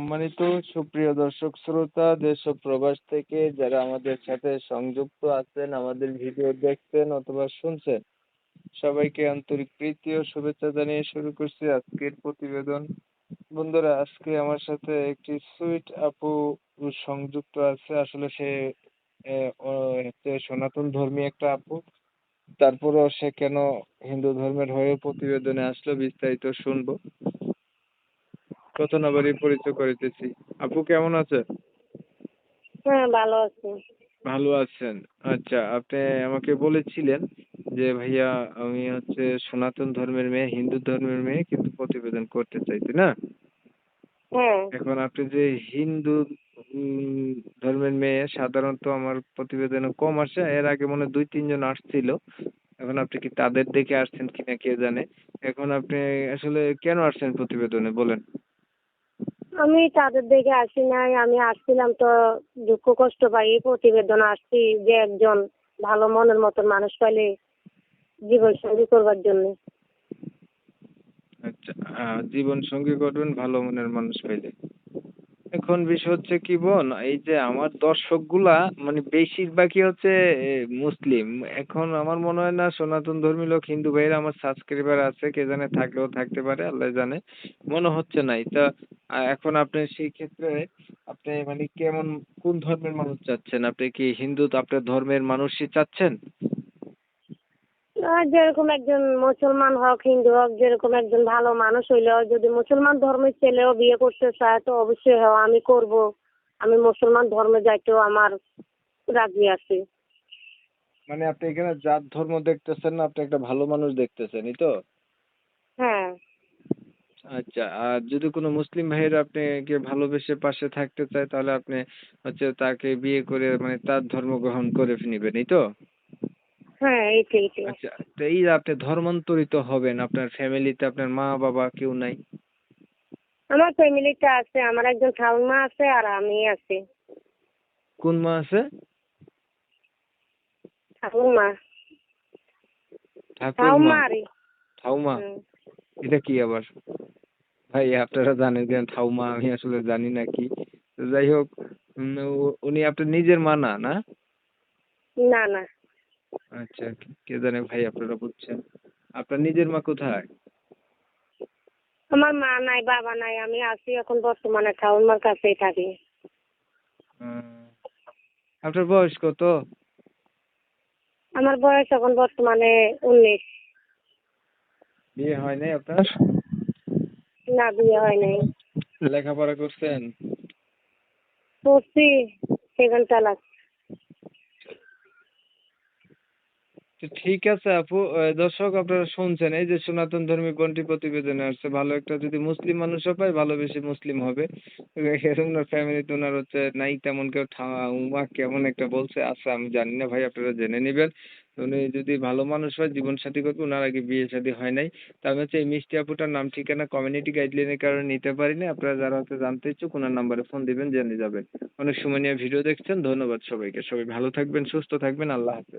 সম্মানিত সুপ্রিয় দর্শক শ্রোতা, দেশ ও প্রবাস থেকে যারা আমাদের সাথে সংযুক্ত আছেন, আমাদের ভিডিও দেখছেন অথবা শুনছেন, সবাইকে আন্তরিক প্রীতি ও শুভেচ্ছা জানিয়ে শুরু করছি আজকের প্রতিবেদন। বন্ধুরা, আজকে আমার সাথে একটি সুইট আপু সংযুক্ত আছে। আসলে সে হচ্ছে সনাতন ধর্মী একটা আপু। তারপরেও সে কেন হিন্দু ধর্মের হয়ে প্রতিবেদনে আসলো বিস্তারিত শুনব। কত না পরিচয় করিতেছি। আপু কেমন আছেন? হ্যাঁ ভালো আছি। ভালো আছেন। আচ্ছা আপনি আমাকে বলেছিলেন যে ভাইয়া আমি হচ্ছে সনাতন ধর্মের মেয়ে হিন্দু ধর্মের মেয়ে কিন্তু প্রতিবেদন করতে চাইছি না? হ্যাঁ। এখন আপনি যে হিন্দু ধর্মের মেয়ে সাধারণত আমার প্রতিবেদনে কম আসে। এর আগে মনে হয় দুই তিনজন আসছিল। এখন আপনি কি তাদের দেখে আসছেন কিনা কে জানে? এখন আপনি আসলে কেন আসছেন প্রতিবেদনে বলেন। আমি তাদের দেখে আসি নাই, আমি আসছিলাম তো দুঃখ কষ্ট পাই এই প্রতিবেদন আসছি যে একজন ভালো মনের মতন মানুষ পাইলে জীবন সঙ্গী করবার জন্য। আচ্ছা জীবন সঙ্গী করবেন, ভালো মনের মানুষ পাইলে। এখন বিষয় হচ্ছে কি বোন, এই যে আমার দর্শকগুলা মানে বেশিরভাগই হচ্ছে মুসলিম। এখন আমার মনে হয় না সনাতন ধর্মী লোক, হিন্দু ভাইয়েরা আমার সাবস্ক্রাইবার আছে, কে জানে থাকলেও থাকতে পারে, আল্লাহ জানে। মনে হচ্ছে নাই। তা এখন আপনি সেই ক্ষেত্রে আপনি মানে কেমন, কোন ধর্মের মানুষ চাচ্ছেন? আপনি কি হিন্দু আপনার ধর্মের মানুষই চাচ্ছেন? যেরকম একজন মুসলমান হোক হিন্দু হোক যেরকম একজন ভালো মানুষ হইলেও যদি মুসলমান ধর্মের ছেলেও বিয়ে করতে চায় তো অবশ্যই হয় আমি করব। আমি মুসলমান ধর্মে যাইতেও আমার রাজি আছি। মানে আপনি এখানে জাত ধর্ম দেখতেছেন না আপনি একটা ভালো মানুষ দেখতেছেন এই তো? হ্যাঁ। আচ্ছা আর যদি কোনো মুসলিম ভাইয়ের আপনাকে ভালোবেসে পাশে থাকতে চায় তাহলে আপনি হচ্ছে তাকে বিয়ে করে মানে তার ধর্ম গ্রহণ করে নিবেন এই তো? হ্যাঁ এইটাই এইটাই। আচ্ছা তো এই যে আপনি ধর্মান্তরিত হবেন আপনার ফ্যামিলিতে আপনার মা বাবা কেউ নাই? আমার ফ্যামিলিতে আছে আমার একজন ঠাকুমা আছে আর আমি আছি। কোন মা আছে? ঠাকুমা। ঠাকুমা। এটা কি আবার? ভাই আপনারা জানেন যে ঠাউমা আমি আসলে জানি না কি। যাই হোক উনি আপনার নিজের মা না না? না না। আচ্ছা কে জানে ভাই আপনারা বুঝছেন আপনার নিজের মা কোথায়? আমার মা নাই বাবা নাই আমি আছি এখন বর্তমানে ঠাকুমার কাছেই থাকি। আপনার বয়স কত? আমার বয়স এখন বর্তমানে উনিশ। বিয়ে হয় নাই আপনার? না বিয়ে হয় নাই। লেখাপড়া করছেন? পড়ছি সেকেন্ড ক্লাস। তো ঠিক আছে আপু দর্শক আপনারা শুনছেন, এই যে সনাতন ধর্মী বোনটি প্রতিবেদনে আসছে, ভালো একটা যদি মুসলিম মানুষও পায়, ভালো বেশি মুসলিম হবে। ওনার ফ্যামিলিতে ওনার হচ্ছে নাই তেমন কেউ উমা কেমন একটা বলছে আচ্ছা আমি জানি না ভাই, আপনারা জেনে নেবেন। উনি যদি ভালো মানুষ হয় জীবন সাথী করবে ওনার আগে বিয়ে শাদী হয় নাই। তা আমি হচ্ছে এই মিষ্টি আপুটার নাম, ঠিকানা কমিউনিটি গাইডলাইনের কারণে নিতে পারিনি। আপনারা যারা হচ্ছে জানতে ইচ্ছুক, ওনার নাম্বারে ফোন দিবেন, জেনে যাবেন। অনেক সময় নিয়ে ভিডিও দেখছেন, ধন্যবাদ সবাইকে। সবাই ভালো থাকবেন, সুস্থ থাকবেন, আল্লাহ হাফেজ।